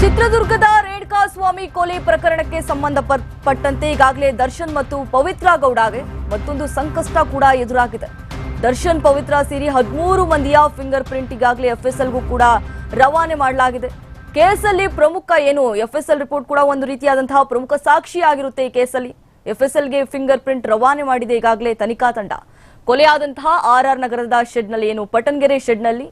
ಚಿತ್ರದುರ್ಗದ ರೇಣುಕಾ ಸ್ವಾಮಿ ಕೊಲೆ ಪ್ರಕರಣಕ್ಕೆ ಸಂಬಂಧಪಟ್ಟಂತೆ ಈಗಾಗಲೇ ದರ್ಶನ್ ಮತ್ತು ಪವಿತ್ರ ಗೌಡಗೆ ಮತ್ತೊಂದು ಸಂಕಷ್ಟ ಕೂಡ ಎದುರಾಗಿದೆ. ದರ್ಶನ್, ಪವಿತ್ರ ಸೇರಿ ಹದಿಮೂರು ಮಂದಿಯ ಫಿಂಗರ್ ಪ್ರಿಂಟ್ ಈಗಾಗಲೇ ಎಫ್ಎಸ್ಎಲ್ಗೂ ಕೂಡ ರವಾನೆ ಮಾಡಲಾಗಿದೆ. ಕೇಸಲ್ಲಿ ಪ್ರಮುಖ ಏನು? ಎಫ್ಎಸ್ಎಲ್ ರಿಪೋರ್ಟ್ ಕೂಡ ಒಂದು ರೀತಿಯಾದಂತಹ ಪ್ರಮುಖ ಸಾಕ್ಷಿಯಾಗಿರುತ್ತೆ ಈ ಕೇಸಲ್ಲಿ. ಎಫ್ಎಸ್ಎಲ್ಗೆ ಫಿಂಗರ್ ಪ್ರಿಂಟ್ ರವಾನೆ ಮಾಡಿದೆ ಈಗಾಗಲೇ ತನಿಖಾ ತಂಡ. ಕೊಲೆಯಾದಂತಹ ಆರ್ ಆರ್ ನಗರದ ಶೆಡ್ನಲ್ಲಿ ಏನು? ಪಟನ್ಗೆರೆ ಶೆಡ್ನಲ್ಲಿ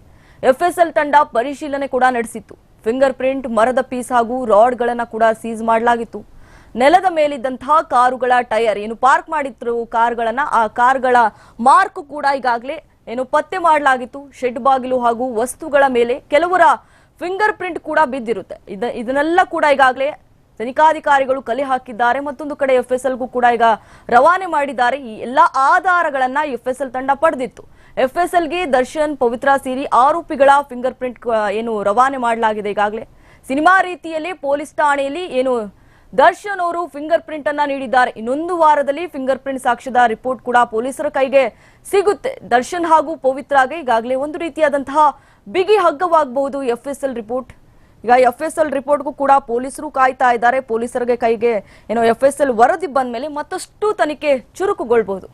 ಎಫ್ಎಸ್ಎಲ್ ತಂಡ ಪರಿಶೀಲನೆ ಕೂಡ ನಡೆಸಿತ್ತು. ಫಿಂಗರ್ ಪ್ರಿಂಟ್ ಮರದ ಪೀಸ್ ಹಾಗೂ ರಾಡ್ಗಳನ್ನು ಕೂಡ ಸೀಸ್ ಮಾಡಲಾಗಿತ್ತು. ನೆಲದ ಮೇಲಿದ್ದಂತಹ ಕಾರುಗಳ ಟೈರ್ ಏನು ಪಾರ್ಕ್ ಮಾಡಿದ್ರು ಕಾರ್ಗಳನ್ನ, ಆ ಕಾರ್ಗಳ ಮಾರ್ಕ್ ಕೂಡ ಈಗಾಗಲೇ, ಏನು ಪತ್ತೆ ಮಾಡಲಾಗಿತ್ತು. ಶೆಡ್ ಬಾಗಿಲು ಹಾಗೂ ವಸ್ತುಗಳ ಮೇಲೆ ಕೆಲವರ ಫಿಂಗರ್ ಪ್ರಿಂಟ್ ಕೂಡ ಬಿದ್ದಿರುತ್ತೆ. ಇದ, ಇದನ್ನೆಲ್ಲ ಕೂಡ ಈಗಾಗಲೇ ತನಿಖಾಧಿಕಾರಿಗಳು ಕಲೆ ಹಾಕಿದ್ದಾರೆ. ಮತ್ತೊಂದು ಕಡೆ ಎಫ್ಎಸ್ಎಲ್ಗೂ ಕೂಡ ಈಗ ರವಾನೆ ಮಾಡಿದ್ದಾರೆ. ಈ ಎಲ್ಲಾ ಆಧಾರಗಳನ್ನ ಎಫ್ಎಸ್ಎಲ್ ತಂಡ ಪಡೆದಿತ್ತು. ಎಫ್ಎಸ್ಎಲ್ಗೆ ದರ್ಶನ್, ಪವಿತ್ರ ಸೇರಿ ಆರೋಪಿಗಳ ಫಿಂಗರ್ ಪ್ರಿಂಟ್ ಏನು ರವಾನೆ ಮಾಡಲಾಗಿದೆ ಈಗಾಗಲೇ. ಸಿನಿಮಾ ರೀತಿಯಲ್ಲಿ ಪೊಲೀಸ್ ಠಾಣೆಯಲ್ಲಿ ಏನು ದರ್ಶನ್ ಅವರು ಫಿಂಗರ್ ಪ್ರಿಂಟ್ ಅನ್ನ ನೀಡಿದ್ದಾರೆ. ಇನ್ನೊಂದು ವಾರದಲ್ಲಿ ಫಿಂಗರ್ ಪ್ರಿಂಟ್ ಸಾಕ್ಷ್ಯದ ರಿಪೋರ್ಟ್ ಕೂಡ ಪೊಲೀಸರ ಕೈಗೆ ಸಿಗುತ್ತೆ. ದರ್ಶನ್ ಹಾಗೂ ಪವಿತ್ರಾಗೆ ಈಗಾಗಲೇ ಒಂದು ರೀತಿಯಾದಂತಹ ಬಿಗಿ ಹಗ್ಗವಾಗಬಹುದು ಎಫ್ಎಸ್ಎಲ್ ರಿಪೋರ್ಟ್. ಈಗ ಎಫ್ ಎಸ್ ಎಲ್ ರಿಪೋರ್ಟ್ಗೂ ಕೂಡ ಪೊಲೀಸರು ಕಾಯ್ತಾ ಇದ್ದಾರೆ. ಪೊಲೀಸರಿಗೆ ಕೈಗೆ ಏನೋ ಎಫ್ ಎಸ್ ಎಲ್ ವರದಿ ಬಂದ ಮೇಲೆ ಮತ್ತಷ್ಟು ತನಿಖೆ ಚುರುಕುಗೊಳ್ಬಹುದು.